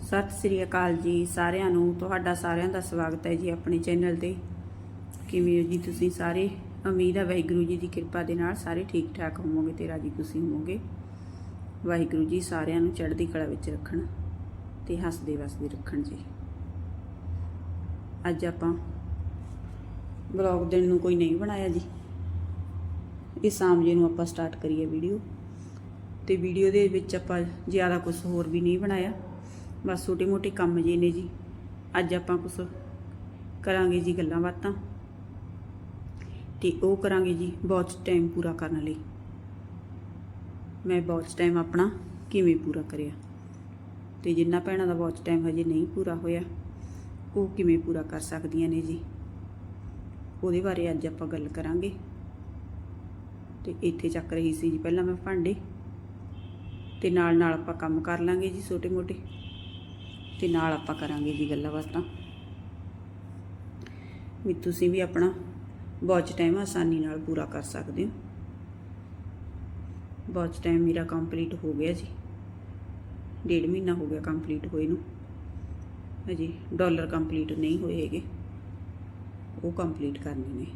ਸਤਿ ਸ੍ਰੀ ਅਕਾਲ ਜੀ ਸਾਰਿਆਂ ਨੂੰ। ਤੁਹਾਡਾ ਸਾਰਿਆਂ ਦਾ ਸਵਾਗਤ ਹੈ ਜੀ ਆਪਣੇ ਚੈਨਲ ਤੇ। ਕਿਵੇਂ ਹੋ ਜੀ ਤੁਸੀਂ ਸਾਰੇ? ਉਮੀਦ ਹੈ ਵਾਹਿਗੁਰੂ ਜੀ ਦੀ ਕਿਰਪਾ ਦੇ ਨਾਲ ਸਾਰੇ ਠੀਕ ਠਾਕ ਹੋਵੋਗੇ ਤੇ ਰਾਜੀ ਖੁਸ਼ੀ ਹੋਵੋਗੇ। ਵਾਹਿਗੁਰੂ ਜੀ ਸਾਰਿਆਂ ਨੂੰ ਚੜ੍ਹਦੀ ਕਲਾ ਵਿੱਚ ਰੱਖਣ ਤੇ ਹੱਸਦੇ ਵਸਦੇ ਰੱਖਣ ਜੀ। ਅੱਜ ਆਪਾਂ ਬਲੌਗ ਦਿਨ ਨੂੰ ਕੋਈ ਨਹੀਂ ਬਣਾਇਆ ਜੀ। ਇਹ ਸ਼ਾਮ ਜੇ ਨੂੰ ਆਪਾਂ ਸਟਾਰਟ ਕਰੀਏ ਵੀਡੀਓ। ਤੇ ਵੀਡੀਓ ਦੇ ਵਿੱਚ ਆਪਾਂ ਜ਼ਿਆਦਾ ਕੁਝ ਹੋਰ ਵੀ ਨਹੀਂ ਬਣਾਇਆ। ਬਸ ਛੋਟੇ ਮੋਟੇ ਕੰਮ ਜੇ ਨੇ ਜੀ। ਅੱਜ ਆਪਾਂ ਕੁਝ ਕਰਾਂਗੇ ਜੀ ਗੱਲਾਂ ਬਾਤਾਂ। ਤੇ ਉਹ ਕਰਾਂਗੇ ਜੀ ਬਹੁਤ ਟਾਈਮ ਪੂਰਾ ਕਰਨ ਲਈ। ਮੈਂ ਬਹੁਤ ਟਾਈਮ ਆਪਣਾ ਕਿਵੇਂ ਪੂਰਾ ਕਰਿਆ? ਤੇ ਜਿੰਨਾ ਭੈਣਾਂ ਦਾ ਬਹੁਤ ਟਾਈਮ ਹਜੇ ਨਹੀਂ ਪੂਰਾ ਹੋਇਆ, ਉਹ ਕਿਵੇਂ ਪੂਰਾ ਕਰ ਸਕਦੀਆਂ ਨੇ ਜੀ? ਉਹਦੇ ਬਾਰੇ ਅੱਜ ਆਪਾਂ ਗੱਲ ਕਰਾਂਗੇ। ਤੇ ਇੱਥੇ ਚੱਕ ਰਹੀ ਸੀ ਜੀ ਪਹਿਲਾਂ ਮੈਂ ਭਾਂਡੇ। ਤੇ ਨਾਲ ਨਾਲ ਆਪਾਂ ਕੰਮ ਕਰ ਲਾਂਗੇ ਜੀ ਛੋਟੇ ਮੋਟੇ। ਤੇ ਨਾਲ ਆਪਾਂ ਕਰਾਂਗੇ ਜੀ ਗੱਲਾਂ ਬਾਤਾਂ। ਵੀ ਤੁਸੀਂ ਵੀ ਆਪਣਾ ਵਾਚ ਟਾਈਮ ਆਸਾਨੀ ਨਾਲ ਪੂਰਾ ਕਰ ਸਕਦੇ ਹੋ। ਵਾਚ ਟਾਈਮ ਮੇਰਾ ਕੰਪਲੀਟ ਹੋ ਗਿਆ ਜੀ। ਡੇਢ ਮਹੀਨਾ ਹੋ ਗਿਆ ਕੰਪਲੀਟ ਹੋਏ ਨੂੰ। ਹਜੀ ਡਾਲਰ ਕੰਪਲੀਟ ਨਹੀਂ ਹੋਏ ਹੈਗੇ। ਉਹ ਕੰਪਲੀਟ ਕਰਨੇ ਨੇ।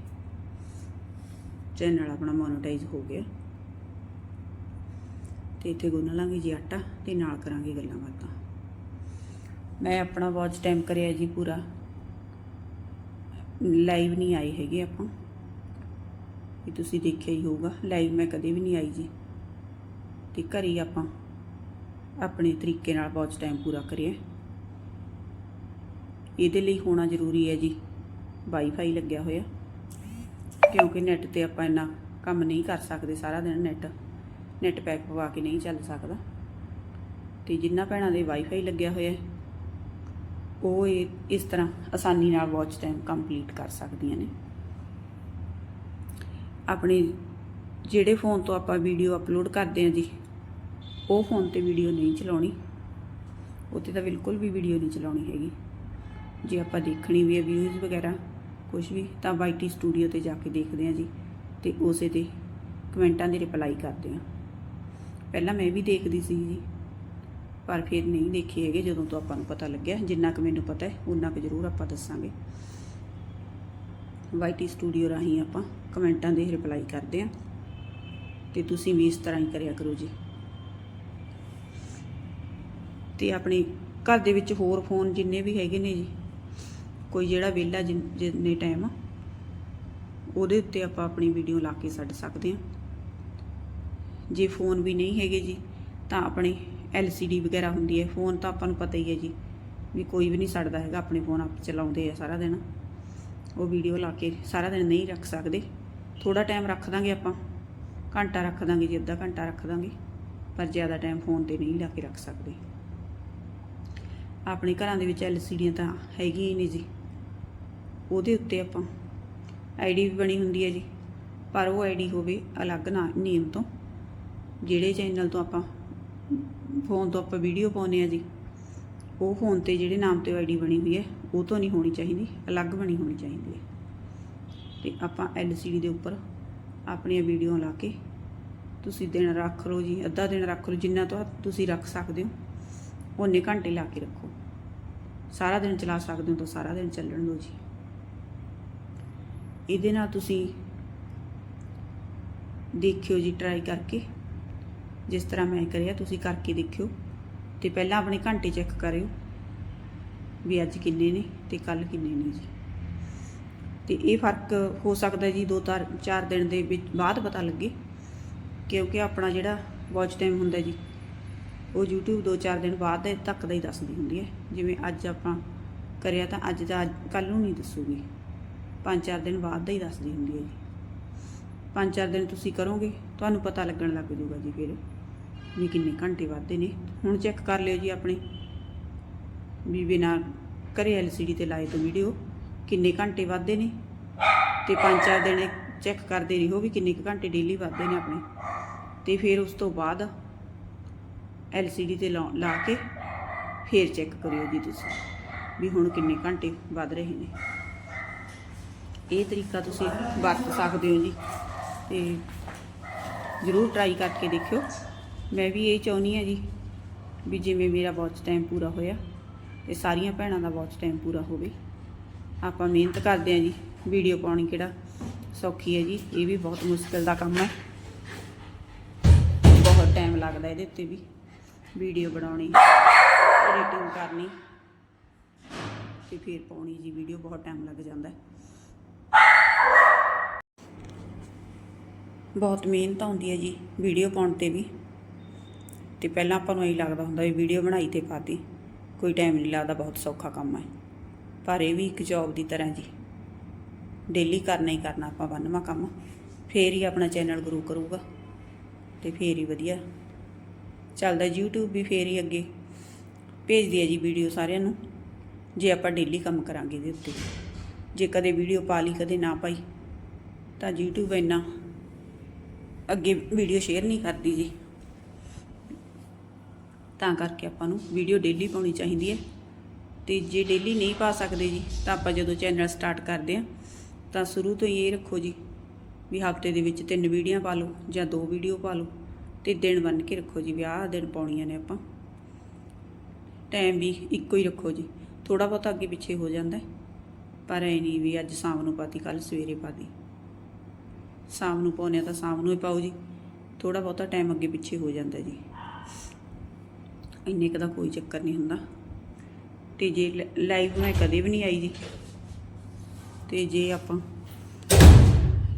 ਚੈਨਲ ਆਪਣਾ ਮੋਨੇਟਾਈਜ਼ ਹੋ ਗਿਆ। ਤੇ ਇੱਥੇ ਗੁੰਨ ਲਾਂਗੇ ਜੀ ਆਟਾ ਤੇ ਨਾਲ ਕਰਾਂਗੇ ਗੱਲਾਂ ਬਾਤਾਂ। ਮੈਂ ਆਪਣਾ ਵਾਚ ਟਾਈਮ ਕਰਿਆ ਜੀ ਪੂਰਾ। ਲਾਈਵ ਨਹੀਂ ਆਏ ਹੈਗੇ ਆਪਾਂ। ਇਹ ਤੁਸੀਂ ਦੇਖਿਆ ਹੀ ਹੋਊਗਾ, ਲਾਈਵ ਮੈਂ ਕਦੇ ਵੀ ਨਹੀਂ ਆਈ ਜੀ। ਤੇ ਘਰੇ ਹੀ ਆਪਾਂ ਆਪਣੇ ਤਰੀਕੇ ਨਾਲ ਵਾਚ ਟਾਈਮ ਪੂਰਾ ਕਰਿਆ। ਇਹਦੇ ਲਈ ਹੋਣਾ ਜ਼ਰੂਰੀ ਹੈ ਜੀ, ਵਾਈਫਾਈ ਲੱਗਿਆ ਹੋਇਆ। ਕਿਉਂਕਿ ਨੈਟ ਤੇ ਆਪਾਂ ਇੰਨਾ ਕੰਮ ਨਹੀਂ ਕਰ ਸਕਦੇ ਸਾਰਾ ਦਿਨ ਨੈਟ। ਨੈਟ ਪੈਕ ਪਵਾ ਕੇ ਨਹੀਂ ਚੱਲ ਸਕਦਾ। ਤੇ ਜਿੰਨਾ ਭੈਣਾਂ ਦੇ ਵਾਈਫਾਈ ਲੱਗਿਆ ਹੋਇਆ ਉਹ ਇਹ ਇਸ ਤਰ੍ਹਾਂ ਆਸਾਨੀ ਨਾਲ ਵਾਚ ਟਾਈਮ ਕੰਪਲੀਟ ਕਰ ਸਕਦੀਆਂ ਨੇ। ਆਪਣੇ ਜਿਹੜੇ ਫੋਨ ਤੋਂ ਆਪਾਂ ਵੀਡੀਓ ਅਪਲੋਡ ਕਰਦੇ ਹਾਂ ਜੀ, ਉਹ ਫੋਨ ਤੇ ਵੀਡੀਓ ਨਹੀਂ ਚਲਾਉਣੀ। ਉੱਤੇ ਤਾਂ ਬਿਲਕੁਲ ਵੀ ਵੀਡੀਓ ਨਹੀਂ ਚਲਾਉਣੀ ਹੈਗੀ। ਜੇ ਆਪਾਂ ਦੇਖਣੀ ਵੀ ਹੈ ਵਿਊਜ਼ ਵਗੈਰਾ ਕੁਝ ਵੀ, ਤਾਂ ਵਾਈਟੀ ਸਟੂਡੀਓ ਤੇ ਜਾ ਕੇ ਦੇਖਦੇ ਹਾਂ ਜੀ ਤੇ ਉਸੇ ਤੇ ਕਮੈਂਟਾਂ ਦੀ ਰਿਪਲਾਈ ਕਰਦੇ ਹਾਂ। ਪਹਿਲਾਂ ਮੈਂ ਵੀ ਦੇਖਦੀ ਸੀ ਜੀ ਪਰ ਫਿਰ ਨਹੀਂ ਦੇਖੇ ਹੈਗੇ, ਜਦੋਂ ਤੋਂ ਆਪਾਂ ਨੂੰ ਪਤਾ ਲੱਗਿਆ, ਜਿੰਨਾ ਕੁ ਮੈਨੂੰ ਪਤਾ ਹੈ ਉਨਾ ਕੁ ਜ਼ਰੂਰ ਆਪਾਂ ਦੱਸਾਂਗੇ। ਵਾਈਟੀ ਸਟੂਡੀਓ ਰਾਹੀਂ ਆਪਾਂ ਕਮੈਂਟਾਂ ਦੇ ਰਿਪਲਾਈ ਕਰਦੇ ਹਾਂ। ਤੇ ਤੁਸੀਂ ਵੀ ਇਸ ਤਰ੍ਹਾਂ ਹੀ ਕਰਿਆ ਕਰੋ ਜੀ। ਤੇ ਆਪਣੇ ਘਰ ਦੇ ਵਿੱਚ ਹੋਰ ਫੋਨ ਜਿੰਨੇ ਵੀ ਹੈਗੇ ਨੇ ਜੀ, ਕੋਈ ਜਿਹੜਾ ਵਿਹਲਾ ਜਿਨ- ਜਿੰਨੇ ਟਾਈਮ ਉਹਦੇ ਉੱਤੇ ਆਪਾਂ ਆਪਣੀ ਵੀਡੀਓ ਲਾ ਕੇ ਛੱਡ ਸਕਦੇ ਹਾਂ। ਜੇ ਫੋਨ ਵੀ ਨਹੀਂ ਹੈਗੇ ਜੀ, ਤਾਂ ਆਪਣੇ LCD ਵਗੈਰਾ ਹੁੰਦੀ ਹੈ, ਫੋਨ ਤਾਂ ਆਪਾਂ ਨੂੰ ਪਤਾ ਹੀ ਹੈ ਜੀ, ਵੀ ਕੋਈ ਵੀ ਨਹੀਂ ਛੱਡਦਾ ਹੈਗਾ, ਆਪਣੇ ਫੋਨ ਆਪ ਚਲਾਉਂਦੇ ਆ ਸਾਰਾ ਦਿਨ। ਉਹ ਵੀਡੀਓ ਲਾ ਕੇ ਸਾਰਾ ਦਿਨ ਨਹੀਂ ਰੱਖ ਸਕਦੇ। ਥੋੜਾ ਟਾਈਮ ਰੱਖ ਦਾਂਗੇ ਆਪਾਂ, ਘੰਟਾ ਰੱਖ ਦਾਂਗੇ ਜੀ, ਅੱਧਾ ਘੰਟਾ ਰੱਖ ਦਾਂਗੇ, ਪਰ ਜ਼ਿਆਦਾ ਟਾਈਮ ਫੋਨ ਤੇ ਨਹੀਂ ਲਾ ਕੇ ਰੱਖ ਸਕਦੇ। ਆਪਣੇ ਘਰਾਂ ਦੇ ਵਿੱਚ LCDਆਂ ਤਾਂ ਹੈਗੀਆਂ ਹੀ ਨਹੀਂ ਜੀ। ਉਹਦੇ ਉੱਤੇ ਆਪਾਂ ਆਈਡੀ ਵੀ ਬਣੀ ਹੁੰਦੀ ਹੈ ਜੀ, ਪਰ ਉਹ ਆਈਡੀ ਹੋਵੇ ਅਲੱਗ ਨਾ ਨੇਮ ਤੋਂ, ਜਿਹੜੇ ਚੈਨਲ ਤੋਂ ਆਪਾਂ ਫੋਨ ਤੋਂ ਆਪਾਂ ਵੀਡੀਓ ਪਾਉਂਦੇ ਆ ਜੀ। ਉਹ ਫੋਨ ਤੇ ਜਿਹੜੇ ਨਾਮ ਤੇ ਆਈਡੀ ਬਣੀ ਹੋਈ ਹੈ, ਉਹ ਤੋਂ ਨਹੀਂ ਹੋਣੀ ਚਾਹੀਦੀ, ਅਲੱਗ ਬਣੀ ਹੋਣੀ ਚਾਹੀਦੀ ਹੈ। ਤੇ ਆਪਾਂ LCD ਦੇ ਉੱਪਰ ਆਪਣੀਆਂ ਵੀਡੀਓ ਲਾ ਕੇ ਤੁਸੀਂ ਦਿਨ ਰੱਖ ਲਓ ਜੀ, ਅੱਧਾ ਦਿਨ ਰੱਖ ਲਓ, ਜਿੰਨਾ ਤੋਂ ਤੁਸੀਂ ਰੱਖ ਸਕਦੇ ਹੋ ਉਨੇ ਘੰਟੇ ਲਾ ਕੇ ਰੱਖੋ। ਸਾਰਾ ਦਿਨ ਚਲਾ ਸਕਦੇ ਹੋ ਤਾਂ ਸਾਰਾ ਦਿਨ ਚੱਲਣ ਦਿਓ ਜੀ। ਇਹਦੇ ਨਾਲ ਤੁਸੀਂ ਦੇਖਿਓ ਜੀ ਟਰਾਈ ਕਰਕੇ ਜਿਸ ਤਰ੍ਹਾਂ ਮੈਂ ਕਰਿਆ, ਤੁਸੀਂ ਕਰਕੇ ਦੇਖਿਓ ਤੇ ਪਹਿਲਾਂ ਆਪਣੇ ਘੰਟੇ ਚੈੱਕ ਕਰਿਓ ਵੀ ਅੱਜ ਕਿੰਨੇ ਨੇ ਤੇ ਕੱਲ ਕਿੰਨੇ ਨੇ ਜੀ। ਤੇ ਇਹ ਫ਼ਰਕ ਹੋ ਸਕਦਾ ਜੀ ਦੋ ਤਾਰ- ਚਾਰ ਦਿਨ ਦੇ ਵਿੱਚ ਬਾਅਦ ਪਤਾ ਲੱਗੇ, ਕਿਉਂਕਿ ਆਪਣਾ ਜਿਹੜਾ ਵਾਚ ਟਾਈਮ ਹੁੰਦਾ ਜੀ, ਉਹ YouTube 2-4 ਦਿਨ ਬਾਅਦ ਦੇ ਤੱਕ ਦਾ ਹੀ ਦੱਸਦੀ ਹੁੰਦੀ ਹੈ। ਜਿਵੇਂ ਅੱਜ ਆਪਾਂ ਕਰਿਆ ਤਾਂ ਅੱਜ ਦਾ ਕੱਲ ਨੂੰ ਨਹੀਂ ਦੱਸੂਗੀ 5-4 ਦਿਨ ਬਾਅਦ ਦਾ ਹੀ ਦੱਸਦੀ ਹੁੰਦੀ ਹੈ ਜੀ। 5-4 ਦਿਨ ਤੁਸੀਂ ਕਰੋਗੇ, ਤੁਹਾਨੂੰ ਪਤਾ ਲੱਗਣ ਲੱਗ ਜੂਗਾ ਜੀ ਫਿਰ ਵੀ ਕਿੰਨੇ ਘੰਟੇ ਵੱਧਦੇ ਨੇ। ਹੁਣ ਚੈੱਕ ਕਰ ਲਿਓ ਜੀ ਆਪਣੇ, ਵੀ ਬਿਨਾ ਘਰੇ LCD ਤੇ ਲਾਏ ਤੋਂ ਵੀਡੀਓ ਕਿੰਨੇ ਘੰਟੇ ਵੱਧਦੇ ਨੇ ਤੇ 5-4 ਦਿਨ ਚੈੱਕ ਕਰਦੇ ਰਹੋ ਵੀ ਕਿੰਨੇ ਕੁ ਘੰਟੇ ਡੇਲੀ ਵੱਧਦੇ ਨੇ ਆਪਣੇ। ਤੇ ਫਿਰ ਉਸ ਤੋਂ ਬਾਅਦ LCD ਤੇ ਲਾ ਲਾ ਕੇ ਫਿਰ ਚੈੱਕ ਕਰਿਓ ਜੀ ਤੁਸੀਂ ਵੀ ਹੁਣ ਕਿੰਨੇ ਘੰਟੇ ਵੱਧ ਰਹੇ ਨੇ। ਇਹ ਤਰੀਕਾ ਤੁਸੀਂ ਵਰਤ ਸਕਦੇ ਹੋ ਜੀ। ਤੇ ਜ਼ਰੂਰ ਟਰਾਈ ਕਰਕੇ ਦੇਖਿਓ। ਮੈਂ ਵੀ ਇਹ ਚਾਹੁੰਦੀ ਹਾਂ ਜੀ ਵੀ ਜਿਵੇਂ ਮੇਰਾ ਵਾਚ ਟਾਈਮ ਪੂਰਾ ਹੋਇਆ ਤੇ ਸਾਰੀਆਂ ਭੈਣਾਂ ਦਾ ਵਾਚ ਟਾਈਮ ਪੂਰਾ ਹੋਵੇ। ਆਪਾਂ ਮਿਹਨਤ ਕਰਦੇ ਆਂ ਜੀ ਵੀਡੀਓ ਪਾਉਣੀ ਕਿਹੜਾ ਸੌਖੀ ਹੈ ਜੀ, ਇਹ ਵੀ ਬਹੁਤ ਮੁਸ਼ਕਿਲ ਦਾ ਕੰਮ ਹੈ। ਬਹੁਤ ਟਾਈਮ ਲੱਗਦਾ ਇਹਦੇ ਉੱਤੇ ਵੀ ਵੀਡੀਓ ਬਣਾਉਣੀ ਐਡੀਟਿੰਗ ਕਰਨੀ ਤੇ ਫਿਰ ਪਾਉਣੀ ਜੀ ਵੀਡੀਓ ਬਹੁਤ ਟਾਈਮ ਲੱਗ ਜਾਂਦਾ। ਹੈ ਬਹੁਤ ਮਿਹਨਤ ਆਉਂਦੀ ਹੈ ਜੀ ਵੀਡੀਓ ਪਾਉਣ ਤੇ ਵੀ। ਤੇ ਪਹਿਲਾਂ ਆਪਾਂ ਨੂੰ ਇਹੀ ਲੱਗਦਾ ਹੁੰਦਾ ਵੀ ਵੀਡੀਓ ਬਣਾਈ ਤੇ ਪਾਤੀ ਕੋਈ ਟਾਈਮ ਨਹੀਂ ਲੱਗਦਾ, ਬਹੁਤ ਸੌਖਾ ਕੰਮ ਹੈ। ਪਰ ਇਹ ਵੀ ਇੱਕ ਜੌਬ ਦੀ ਤਰ੍ਹਾਂ ਜੀ। ਡੇਲੀ ਕਰਨਾ ਹੀ ਕਰਨਾ, ਆਪਾਂ ਬੰਨਵਾ ਕੰਮ। ਫੇਰ ਹੀ ਆਪਣਾ ਚੈਨਲ ਗਰੋ ਕਰੂਗਾ। ਤੇ ਫੇਰ ਹੀ ਵਧੀਆ। ਚੱਲਦਾ YouTube ਵੀ ਫੇਰ ਹੀ ਅੱਗੇ। ਭੇਜਦੀ ਹੈ ਜੀ ਵੀਡੀਓ ਸਾਰਿਆਂ ਨੂੰ। ਜੇ ਆਪਾਂ ਡੇਲੀ ਕੰਮ ਕਰਾਂਗੇ ਇਹਦੇ ਉੱਤੇ। ਜੇ ਕਦੇ ਵੀਡੀਓ ਪਾ ਲਈ, ਕਦੇ ਨਾ ਪਾਈ, ਤਾਂ YouTube ਇੰਨਾ ਅੱਗੇ ਵੀਡੀਓ ਸ਼ੇਅਰ ਨਹੀਂ ਕਰਦੀ ਜੀ। ਤਾਂ ਕਰਕੇ ਆਪਾਂ ਨੂੰ ਵੀਡੀਓ ਡੇਲੀ ਪਾਉਣੀ ਚਾਹੀਦੀ ਹੈ। ਤੇ ਜੇ ਡੇਲੀ ਨਹੀਂ ਪਾ ਸਕਦੇ ਜੀ, ਤਾਂ ਆਪਾਂ ਜਦੋਂ ਚੈਨਲ ਸਟਾਰਟ ਕਰਦੇ ਆ ਤਾਂ ਸ਼ੁਰੂ ਤੋਂ ਹੀ ਇਹ ਰੱਖੋ ਜੀ ਵੀ ਹਫ਼ਤੇ ਦੇ ਵਿੱਚ ਤਿੰਨ ਵੀਡੀਓ ਪਾ ਲਓ ਜਾਂ ਦੋ ਵੀਡੀਓ ਪਾ ਲਓ ਤੇ ਦਿਨ ਬੰਨ ਕੇ ਰੱਖੋ ਜੀ, ਵਿਆਹ ਦਿਨ ਪਾਉਣੀਆਂ ਨੇ ਆਪਾਂ। ਟਾਈਮ ਵੀ ਇੱਕੋ ਹੀ ਰੱਖੋ ਜੀ ਥੋੜਾ ਬਹੁਤਾ ਅੱਗੇ ਪਿੱਛੇ ਹੋ ਜਾਂਦਾ ਪਰ ਐ ਨਹੀਂ ਵੀ ਅੱਜ ਸ਼ਾਮ ਨੂੰ ਪਾਤੀ ਕੱਲ ਸਵੇਰੇ ਪਾਤੀ। ਸ਼ਾਮ ਨੂੰ ਪਾਉਣੇ ਆ ਤਾਂ ਸ਼ਾਮ ਨੂੰ ਹੀ ਪਾਓ ਜੀ। ਥੋੜਾ ਬਹੁਤਾ ਟਾਈਮ ਅੱਗੇ ਪਿੱਛੇ ਹੋ ਜਾਂਦਾ ਜੀ। ਇੰਨੇ ਕੁ ਦਾ ਕੋਈ ਚੱਕਰ ਨਹੀਂ ਹੁੰਦਾ। ਤੇ ਜੇ ਲਾਈਵ ਮੈਂ ਕਦੇ ਵੀ ਨਹੀਂ ਆਈ ਜੀ। ਤੇ ਜੇ ਆਪਾਂ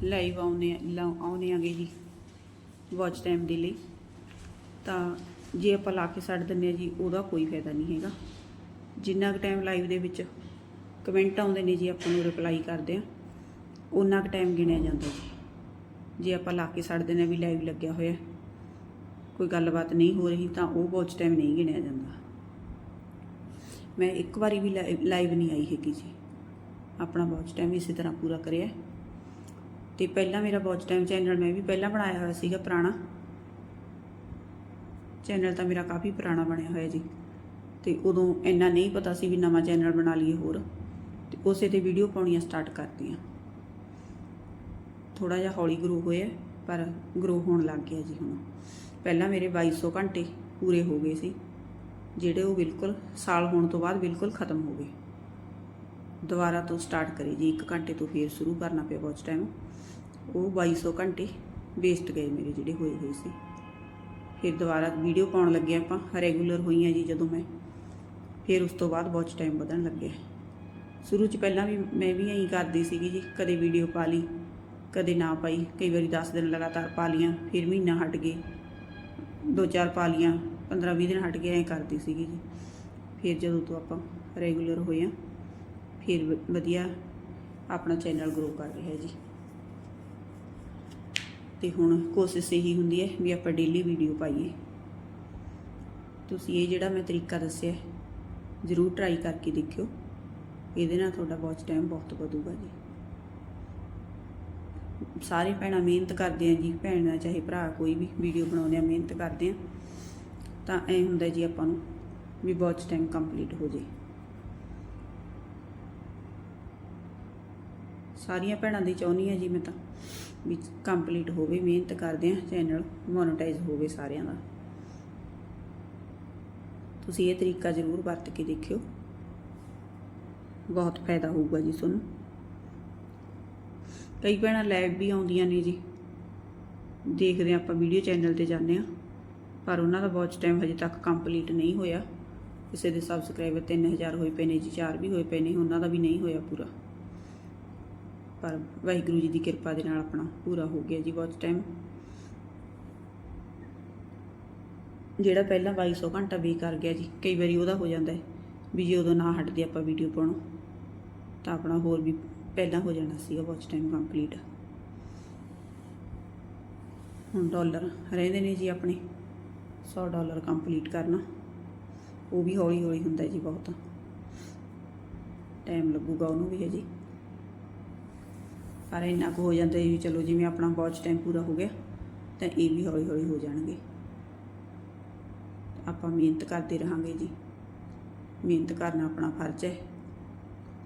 ਲਾਈਵ ਆਉਨੇ ਲਾ- ਆਉਨੇ ਆਗੇ ਜੀ ਵਾਚ ਟਾਈਮ ਦੇ ਲਈ, ਤਾਂ ਜੇ ਆਪਾਂ ਲਾ ਕੇ ਛੱਡ ਦਿੰਦੇ ਆ ਜੀ, ਉਹਦਾ ਕੋਈ ਫਾਇਦਾ ਨਹੀਂ ਹੈਗਾ। ਜਿੰਨਾ ਕੁ ਟਾਈਮ ਲਾਈਵ ਦੇ ਵਿੱਚ ਕਮੈਂਟ ਆਉਂਦੇ ਨੇ ਜੀ, ਆਪਾਂ ਨੂੰ ਰਿਪਲਾਈ ਕਰਦੇ ਆ ਉਹਨਾਂ ਕੁ ਟਾਈਮ ਗਿਣਿਆ ਜਾਂਦਾ ਜੀ। ਜੇ ਆਪਾਂ ਲਾ ਕੇ ਛੱਡ ਦਿੰਦੇ ਵੀ ਲਾਈਵ ਲੱਗਿਆ ਹੋਇਆ ਕੋਈ ਗੱਲਬਾਤ ਨਹੀਂ ਹੋ ਰਹੀ ਤਾਂ ਉਹ ਵਾਚ ਟਾਈਮ ਨਹੀਂ ਗਿਣਿਆ ਜਾਂਦਾ। ਮੈਂ ਇੱਕ ਵਾਰੀ ਵੀ ਲਾਈਵ ਨਹੀਂ ਆਈ ਹੈਗੀ ਜੀ। ਆਪਣਾ ਵਾਚ ਟਾਈਮ ਇਸੇ ਤਰ੍ਹਾਂ ਪੂਰਾ ਕਰਿਆ। ਤੇ ਪਹਿਲਾਂ ਮੇਰਾ ਵਾਚ ਟਾਈਮ ਚੈਨਲ ਮੈਂ ਵੀ ਪਹਿਲਾਂ ਬਣਾਇਆ ਹੋਇਆ ਸੀਗਾ ਪੁਰਾਣਾ। ਚੈਨਲ ਤਾਂ ਮੇਰਾ ਕਾਫੀ ਪੁਰਾਣਾ ਬਣਿਆ ਹੋਇਆ ਜੀ। ਤੇ ਉਦੋਂ ਇੰਨਾ ਨਹੀਂ ਪਤਾ ਸੀ ਵੀ ਨਵਾਂ ਚੈਨਲ ਬਣਾ ਲਈਏ ਹੋਰ। ਤੇ ਉਸੇ ਤੇ ਵੀਡੀਓ ਪਾਉਣੀਆਂ ਸਟਾਰਟ ਕਰਤੀਆਂ। ਥੋੜਾ ਜਿਹਾ ਹੌਲੀ ਗਰੋ ਹੋਇਆ ਪਰ ਗਰੋ ਹੋਣ ਲੱਗ ਗਿਆ ਜੀ ਹੁਣ। ਪਹਿਲਾਂ ਮੇਰੇ 2200 ਘੰਟੇ ਪੂਰੇ ਹੋ ਗਏ ਸੀ, ਜਿਹੜੇ ਉਹ ਬਿਲਕੁਲ ਸਾਲ ਹੋਣ ਤੋਂ ਬਾਅਦ ਬਿਲਕੁਲ ਖਤਮ ਹੋ ਗਏ। ਦੁਬਾਰਾ ਤੋਂ ਸਟਾਰਟ ਕਰੀ ਜੀ 1 ਘੰਟੇ ਤੋਂ ਫੇਰ ਸ਼ੁਰੂ ਕਰਨਾ ਪਿਆ ਵਾਚ ਟਾਈਮ ਉਹ 2200 ਘੰਟੇ ਵੇਸਟ ਗਏ ਮੇਰੇ ਜਿਹੜੇ ਹੋਏ ਹੋਏ ਸੀ। ਫਿਰ ਦੁਬਾਰਾ ਵੀਡੀਓ ਪਾਉਣ ਲੱਗੇ ਆਪਾਂ ਰੈਗੂਲਰ ਹੋਈਆਂ ਜੀ ਜਦੋਂ ਮੈਂ। ਫਿਰ ਉਸ ਤੋਂ ਬਾਅਦ ਵਾਚ ਟਾਈਮ ਵਧਣ ਲੱਗਿਆ। ਸ਼ੁਰੂ 'ਚ ਪਹਿਲਾਂ ਵੀ ਮੈਂ ਵੀ ਐਂ ਕਰਦੀ ਸੀਗੀ ਜੀ, ਕਦੇ ਵੀਡੀਓ ਪਾ ਲਈ ਕਦੇ ਨਾ ਪਾਈ। ਕਈ ਵਾਰੀ 10 ਦਿਨ ਲਗਾਤਾਰ ਪਾ ਲੀਆਂ ਫਿਰ ਮਹੀਨਾ ਹਟ ਗਏ। ਦੋ ਚਾਰ ਪਾ ਲੀਆਂ 15 20 ਦਿਨ ਹਟ ਗਏ, ਐਂ ਕਰਦੀ ਸੀਗੀ ਜੀ। ਫਿਰ ਜਦੋਂ ਤੋਂ ਆਪਾਂ ਰੈਗੂਲਰ ਹੋਏ ਆ, ਫਿਰ ਵਧੀਆ ਆਪਣਾ ਚੈਨਲ ਗਰੋ ਕਰ ਰਿਹਾ ਜੀ। ਤੇ ਹੁਣ ਕੋਸ਼ਿਸ਼ ਇਹੀ ਹੁੰਦੀ ਹੈ ਵੀ ਆਪਾਂ ਡੇਲੀ ਵੀਡੀਓ ਪਾਈਏ। ਤੁਸੀਂ ਇਹ ਜਿਹੜਾ ਮੈਂ ਤਰੀਕਾ ਦੱਸਿਆ, ਜ਼ਰੂਰ ਟਰਾਈ ਕਰਕੇ ਦੇਖਿਓ। ਇਹਦੇ ਨਾਲ ਤੁਹਾਡਾ ਵਾਚ ਟਾਈਮ ਬਹੁਤ ਵਧੂਗਾ ਜੀ। ਸਾਰੇ ਭੈਣਾਂ ਮਿਹਨਤ ਕਰਦੇ ਆ ਜੀ, ਭੈਣਾਂ ਚਾਹੇ ਭਰਾ ਕੋਈ ਵੀ ਵੀਡੀਓ ਬਣਾਉਂਦੇ ਆ, ਮਿਹਨਤ ਕਰਦੇ ਆ, ਤਾਂ ਐ ਹੁੰਦਾ ਜੀ ਆਪਾਂ ਨੂੰ ਵੀ ਬਹੁਤ ਟਾਈਮ ਕੰਪਲੀਟ ਹੋ ਜੇ। ਸਾਰੀਆਂ ਭੈਣਾਂ ਦੀ ਚਾਹੁੰਦੀ ਆ ਜੀ ਮੈਂ ਤਾਂ ਵੀ ਕੰਪਲੀਟ ਹੋਵੇ, ਮਿਹਨਤ ਕਰਦੇ ਆ ਚੈਨਲ ਮੋਨੇਟਾਈਜ਼ ਹੋਵੇ ਸਾਰਿਆਂ ਦਾ। ਤੁਸੀਂ ਇਹ ਤਰੀਕਾ ਜ਼ਰੂਰ ਵਰਤ ਕੇ ਦੇਖਿਓ। ਬਹੁਤ ਫਾਇਦਾ ਹੋਊਗਾ ਜੀ ਤੁਹਾਨੂੰ। ਕਈ ਭੈਣਾਂ ਲਾਈਵ ਵੀ ਆਉਂਦੀਆਂ ਨੇ ਜੀ। ਦੇਖਦੇ ਹਾਂ ਆਪਾਂ ਵੀਡੀਓ ਚੈਨਲ ਤੇ ਜਾਂਦੇ ਆ ਪਰ ਉਹਨਾਂ ਦਾ ਵਾਚ ਟਾਈਮ ਹਜੇ ਤੱਕ ਕੰਪਲੀਟ ਨਹੀਂ ਹੋਇਆ। ਕਿਸੇ ਦੇ ਸਬਸਕ੍ਰਾਈਬਰ 3000 ਹੋਏ ਪਏ ਨੇ ਜੀ 4 ਵੀ ਹੋਏ ਪਏ ਨੇ, ਉਹਨਾਂ ਦਾ ਵੀ ਨਹੀਂ ਹੋਇਆ ਪੂਰਾ। ਪਰ ਵਾਹਿਗੁਰੂ ਜੀ ਦੀ ਕਿਰਪਾ ਦੇ ਨਾਲ ਆਪਣਾ ਪੂਰਾ ਹੋ ਗਿਆ ਜੀ ਵਾਚ ਟਾਈਮ ਜਿਹੜਾ ਪਹਿਲਾਂ 2200 ਘੰਟਾ ਵੀ ਕਰ ਗਿਆ ਜੀ, ਕਈ ਵਾਰੀ ਉਹਦਾ ਹੋ ਜਾਂਦਾ ਹੈ ਵੀ ਜੇ ਉਦੋਂ ਨਾ ਹਟਦੇ ਆਪਾਂ ਵੀਡੀਓ ਪਾਉਣੋਂ, ਤਾਂ ਆਪਣਾ ਹੋਰ ਵੀ ਪਹਿਲਾਂ ਹੋ ਜਾਣਾ ਸੀਗਾ ਵਾਚ ਟਾਈਮ ਕੰਪਲੀਟ ਹੁਣ ਡਾਲਰ ਰਹਿੰਦੇ ਨੇ ਜੀ ਆਪਣੇ 100 ਡਾਲਰ ਕੰਪਲੀਟ ਕਰਨਾ। ਉਹ ਵੀ ਹੌਲੀ ਹੌਲੀ ਹੁੰਦਾ ਜੀ ਬਹੁਤ। ਟਾਈਮ ਲੱਗੂਗਾ ਉਹਨੂੰ ਵੀ ਹਜੇ। ਪਰ ਇੰਨਾ ਕੁ ਹੋ ਜਾਂਦਾ ਜੀ ਚਲੋ ਜਿਵੇਂ ਆਪਣਾ ਵਾਚ ਟਾਈਮ ਪੂਰਾ ਹੋ ਗਿਆ, ਤਾਂ ਇਹ ਵੀ ਹੌਲੀ ਹੌਲੀ ਹੋ ਜਾਣਗੇ। ਆਪਾਂ ਮਿਹਨਤ ਕਰਦੇ ਰਹਾਂਗੇ ਜੀ। ਮਿਹਨਤ ਕਰਨਾ ਆਪਣਾ ਫਰਜ਼ ਹੈ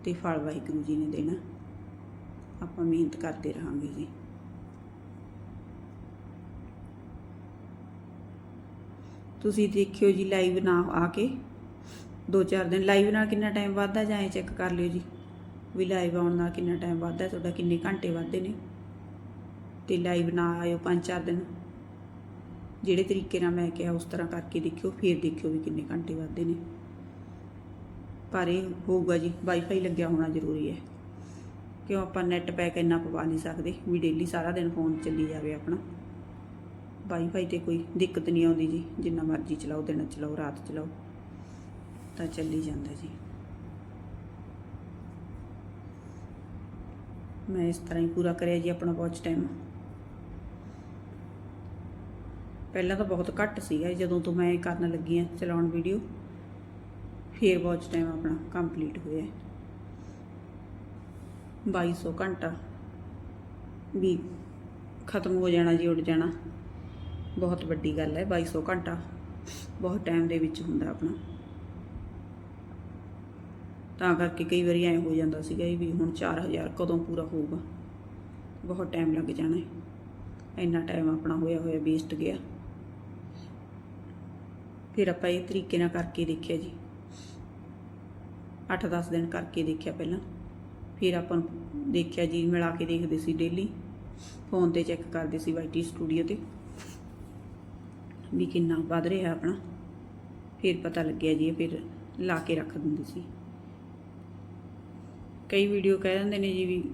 ਤੇ ਫਲ ਵਾਹਿਗੁਰੂ ਜੀ ਨੇ ਦੇਣਾ। ਆਪਾਂ ਮਿਹਨਤ ਕਰਦੇ ਰਹਾਂਗੇ ਜੀ। ਤੁਸੀਂ ਦੇਖਿਓ ਜੀ ਲਾਈਵ ਨਾ ਆ ਕੇ, ਦੋ ਚਾਰ ਦਿਨ। ਲਾਈਵ ਨਾਲ ਕਿੰਨਾ ਟਾਈਮ ਵੱਧਦਾ ਜਾਂ ਇਹ ਚੈੱਕ ਕਰ ਲਿਓ ਜੀ, ਵੀ ਲਾਈਵ ਆਉਣ ਨਾਲ ਕਿੰਨਾ ਟਾਈਮ ਵੱਧਦਾ, ਤੁਹਾਡਾ ਕਿੰਨੇ ਘੰਟੇ ਵੱਧਦੇ ਨੇ। ਤੇ ਲਾਈਵ ਨਾ ਆਇਓ ਪੰਜ ਚਾਰ ਦਿਨ। ਜਿਹੜੇ ਤਰੀਕੇ ਨਾਲ ਮੈਂ ਕਿਹਾ ਉਸ ਤਰ੍ਹਾਂ ਕਰਕੇ ਦੇਖਿਓ, ਫਿਰ ਦੇਖਿਓ ਵੀ ਕਿੰਨੇ ਘੰਟੇ ਵੱਧਦੇ ਨੇ। ਪਰ ਇਹ ਹੋਊਗਾ ਜੀ ਵਾਈਫਾਈ ਲੱਗਿਆ ਹੋਣਾ ਜ਼ਰੂਰੀ ਹੈ। ਕਿਉਂ ਆਪਾਂ ਨੈਟ ਪੈਕ ਇੰਨਾ ਪਵਾ ਨਹੀਂ ਸਕਦੇ? ਵੀ ਡੇਲੀ ਸਾਰਾ ਦਿਨ ਫੋਨ ਚੱਲੀ ਜਾਵੇ ਆਪਣਾ। ਵਾਈਫਾਈ ਤੇ ਕੋਈ ਦਿੱਕਤ ਨਹੀਂ ਆਉਂਦੀ ਜੀ। ਜਿੰਨਾ ਮਰਜ਼ੀ ਚਲਾਓ, ਦਿਨ ਚਲਾਓ, ਰਾਤ ਚਲਾਓ, ਤਾਂ ਚੱਲੀ ਜਾਂਦਾ ਜੀ। ਮੈਂ ਇਸ ਤਰ੍ਹਾਂ ਹੀ ਪੂਰਾ ਕਰਿਆ ਜੀ ਆਪਣਾ ਵਾਚ ਟਾਈਮ ਪਹਿਲਾਂ ਤਾਂ ਬਹੁਤ ਘੱਟ ਸੀਗਾ ਜਦੋਂ ਤੋਂ ਮੈਂ ਇਹ ਕਰਨ ਲੱਗੀ ਆ ਚਲਾਉਣ ਵੀਡੀਓ ਫੇਰ ਵਾਚ ਟਾਈਮ ਆਪਣਾ ਕੰਪਲੀਟ ਹੋਇਆ। 2200 ਘੰਟਾ। ਵੀ ਖਤਮ ਹੋ ਜਾਣਾ ਜੀ, ਉੱਡ ਜਾਣਾ। ਬਹੁਤ ਵੱਡੀ ਗੱਲ ਹੈ 2200 ਘੰਟਾ ਬਹੁਤ ਟਾਈਮ ਦੇ ਵਿੱਚ ਹੁੰਦਾ ਆਪਣਾ। ਤਾਂ ਕਰਕੇ ਕਈ ਵਾਰੀ ਐ ਹੋ ਜਾਂਦਾ ਸੀਗਾ ਵੀ ਹੁਣ 4000 ਕਦੋਂ ਪੂਰਾ ਹੋਊਗਾ। ਬਹੁਤ ਟਾਈਮ ਲੱਗ ਜਾਣਾ ਹੈ। ਇੰਨਾ ਟਾਈਮ ਆਪਣਾ ਹੋਇਆ ਹੋਇਆ ਵੇਸਟ ਗਿਆ। ਫਿਰ ਆਪਾਂ ਇਹ ਤਰੀਕੇ ਨਾਲ ਕਰਕੇ ਦੇਖਿਆ ਜੀ। 8-10 ਦਿਨ ਕਰਕੇ ਦੇਖਿਆ ਪਹਿਲਾਂ। ਫਿਰ ਆਪਾਂ ਨੂੰ ਦੇਖਿਆ ਜੀ, ਮਿਲਾ ਕੇ ਦੇਖਦੇ ਸੀ ਡੇਲੀ ਫੋਨ ਤੇ ਚੈੱਕ ਕਰਦੇ ਸੀ ਵਾਈਟੀ ਸਟੂਡੀਓ ਤੇ ਵੀ ਕਿੰਨਾ ਵੱਧ ਰਿਹਾ ਆਪਣਾ। ਫਿਰ ਪਤਾ ਲੱਗਿਆ ਜੀ ਫਿਰ ਲਾ ਕੇ ਰੱਖ ਦਿੰਦੀ ਸੀ। ਕਈ ਵੀਡੀਓ ਕਹਿ ਦਿੰਦੇ ਨੇ ਜੀ ਵੀ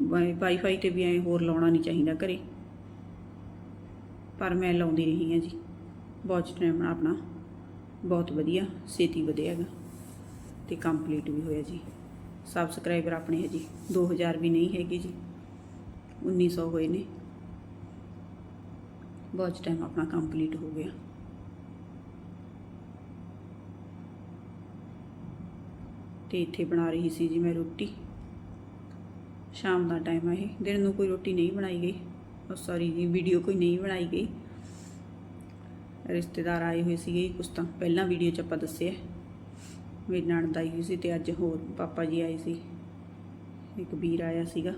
ਵਾਈ- ਵਾਈਫਾਈ ਤੇ ਵੀ ਐ ਹੋਰ ਲਾਉਣਾ ਨਹੀਂ ਚਾਹੀਦਾ ਘਰੇ। ਪਰ ਮੈਂ ਲਾਉਂਦੀ ਰਹੀ ਹਾਂ ਜੀ। ਵਾਚ ਟਾਈਮ ਆਪਣਾ, ਬਹੁਤ ਵਧੀਆ, ਛੇਤੀ ਵਧਿਆ ਹੈਗਾ। ਤੇ ਕੰਪਲੀਟ ਵੀ ਹੋਇਆ ਜੀ। ਸਬਸਕ੍ਰਾਈਬਰ ਆਪਣੇ ਹੈ ਜੀ 2000 ਵੀ ਨਹੀਂ ਹੈਗੇ ਜੀ। 1900 ਹੋਏ ਨੇ। ਬਹੁਤ ਟਾਈਮ ਆਪਣਾ ਕੰਪਲੀਟ ਹੋ ਗਿਆ। ਤੇ ਇੱਥੇ ਬਣਾ ਰਹੀ ਸੀ ਜੀ ਮੈਂ ਰੋਟੀ। ਸ਼ਾਮ ਦਾ ਟਾਈਮ ਹੈ ਇਹ। ਦਿਨ ਨੂੰ ਕੋਈ ਰੋਟੀ ਨਹੀਂ ਬਣਾਈ ਗਈ। ਉਹ ਸੌਰੀ ਜੀ ਵੀਡੀਓ ਕੋਈ ਨਹੀਂ ਬਣਾਈ ਗਈ। ਰਿਸ਼ਤੇਦਾਰ ਆਏ ਹੋਏ ਸੀਗੇ ਕੁਛ ਤਾਂ। ਪਹਿਲਾਂ ਵੀਡੀਓ 'ਚ ਆਪਾਂ ਦੱਸਿਆ। ਮੇਰੀ ਨਣਦ ਆਈ ਹੋਈ ਸੀ ਤੇ ਅੱਜ ਹੋਰ ਪਾਪਾ ਜੀ ਆਏ ਸੀ। ਇੱਕ ਵੀਰ ਆਇਆ ਸੀਗਾ।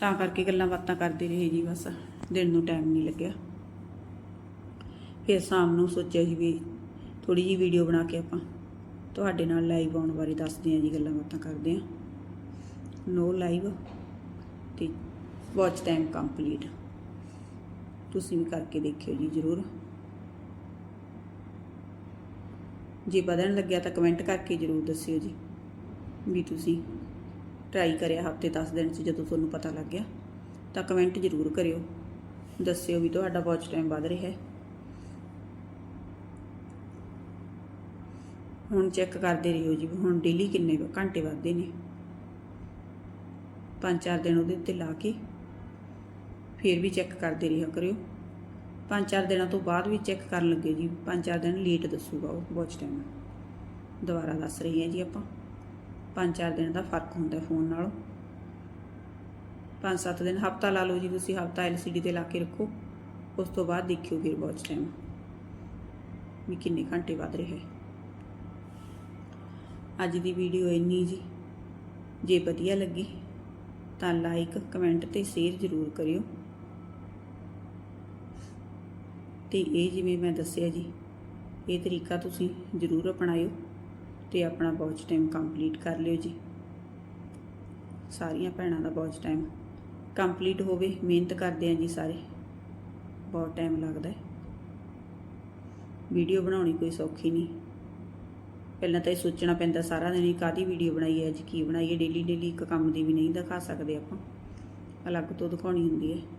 ਤਾਂ ਕਰਕੇ ਗੱਲਾਂ ਬਾਤਾਂ ਕਰਦੇ ਰਹੇ ਜੀ ਬਸ। ਦਿਨ ਨੂੰ ਟਾਈਮ ਨਹੀਂ ਲੱਗਿਆ। ਫਿਰ ਸ਼ਾਮ ਨੂੰ ਸੋਚਿਆ ਜੀ ਵੀ ਥੋੜੀ ਜੀ ਵੀਡੀਓ ਬਣਾ ਕੇ ਆਪਾਂ ਤੁਹਾਡੇ ਨਾਲ ਲਾਈਵ ਆਉਣ ਬਾਰੇ ਦੱਸਦੇ ਹਾਂ ਜੀ, ਗੱਲਾਂ ਬਾਤਾਂ ਕਰਦੇ ਹਾਂ। ਨੋ ਲਾਈਵ ਤੇ ਵਾਚ ਟਾਈਮ ਕੰਪਲੀਟ ਤੁਸੀਂ ਵੀ ਕਰਕੇ ਦੇਖਿਓ ਜੀ ਜ਼ਰੂਰ। ਜੇ ਵਧਣ ਲੱਗਿਆ ਤਾਂ ਕਮੈਂਟ ਕਰਕੇ ਜ਼ਰੂਰ ਦੱਸਿਓ ਜੀ, ਵੀ ਤੁਸੀਂ ਟਰਾਈ ਕਰਿਆ ਹਫ਼ਤੇ 10 ਦਿਨ ਚ ਜਦੋਂ ਤੁਹਾਨੂੰ ਪਤਾ ਲੱਗ ਗਿਆ, ਤਾਂ ਕਮੈਂਟ ਜ਼ਰੂਰ ਕਰਿਓ, ਦੱਸਿਓ ਵੀ ਤੁਹਾਡਾ ਵਾਚ ਟਾਈਮ ਵਧ ਰਿਹਾ ਹੈ। ਹੁਣ ਚੈੱਕ ਕਰਦੇ ਰਹੋ ਜੀ ਵੀ ਹੁਣ ਡੇਲੀ ਕਿੰਨੇ ਘੰਟੇ ਵੱਧਦੇ ਨੇ। ਪੰਜ ਚਾਰ ਦਿਨ ਉਹਦੇ ਉੱਤੇ ਲਾ ਕੇ, ਫਿਰ ਵੀ ਚੈੱਕ ਕਰਦੇ ਰਿਹਾ ਕਰਿਓ। ਪੰਜ ਚਾਰ ਦਿਨਾਂ ਤੋਂ ਬਾਅਦ ਵੀ ਚੈੱਕ ਕਰਨ ਲੱਗੇ ਜੀ। ਪੰਜ ਚਾਰ ਦਿਨ ਲੇਟ ਦੱਸੂਗਾ ਉਹ ਵਾਚ ਟਾਈਮ ਦੁਬਾਰਾ ਦੱਸ ਰਹੀ ਹਾਂ ਜੀ ਆਪਾਂ। ਪੰਜ ਚਾਰ ਦਿਨ ਦਾ ਫ਼ਰਕ ਹੁੰਦਾ ਫੋਨ ਨਾਲੋਂ। ਪੰਜ ਸੱਤ ਦਿਨ ਹਫਤਾ ਲਾ ਲਓ ਜੀ ਤੁਸੀਂ, ਹਫਤਾ ਐਲਸੀਡੀ ਤੇ ਲਾ ਕੇ ਰੱਖੋ। ਉਸ ਤੋਂ ਬਾਅਦ ਦੇਖਿਓ ਫਿਰ ਵਾਚ ਟਾਈਮ ਵੀ ਕਿੰਨੇ ਘੰਟੇ ਵੱਧ ਰਿਹਾ। ਹੈ ਅੱਜ ਦੀ ਵੀਡੀਓ ਇੰਨੀ ਜੀ। ਜੇ ਵਧੀਆ ਲੱਗੀ ਤਾਂ ਲਾਈਕ ਕਮੈਂਟ ਤੇ ਸ਼ੇਅਰ ਜ਼ਰੂਰ ਕਰਿਓ। ਤੇ ਇਹ ਜਿਵੇਂ ਮੈਂ ਦੱਸਿਆ ਜੀ, ਇਹ ਤਰੀਕਾ ਤੁਸੀਂ ਜ਼ਰੂਰ ਅਪਣਾਇਓ ਤੇ ਆਪਣਾ ਵਾਚ ਟਾਈਮ ਕੰਪਲੀਟ ਕਰ ਲਿਓ ਜੀ। ਸਾਰੀਆਂ ਭੈਣਾਂ ਦਾ ਵਾਚ ਟਾਈਮ ਕੰਪਲੀਟ ਹੋਵੇ, ਮਿਹਨਤ ਕਰਦੇ ਆ ਜੀ ਸਾਰੇ। ਬਹੁਤ ਟਾਈਮ ਲੱਗਦਾ ਹੈ। ਵੀਡੀਓ ਬਣਾਉਣੀ ਕੋਈ ਸੌਖੀ ਨਹੀਂ। ਪਹਿਲਾਂ ਤਾਂ ਇਹ ਸੋਚਣਾ ਪੈਂਦਾ ਸਾਰਾ ਦਿਨ ਹੀ ਕਾਦੀ ਵੀਡੀਓ ਬਣਾਈ ਹੈ ਅੱਜ ਕੀ ਬਣਾਈ ਹੈ ਡੇਲੀ ਡੇਲੀ ਇੱਕ ਕੰਮ ਦੀ ਵੀ ਨਹੀਂ ਦਿਖਾ ਸਕਦੇ ਆਪਾਂ। ਅਲੱਗ ਤੋਂ ਦਿਖਾਉਣੀ ਹੁੰਦੀ ਹੈ।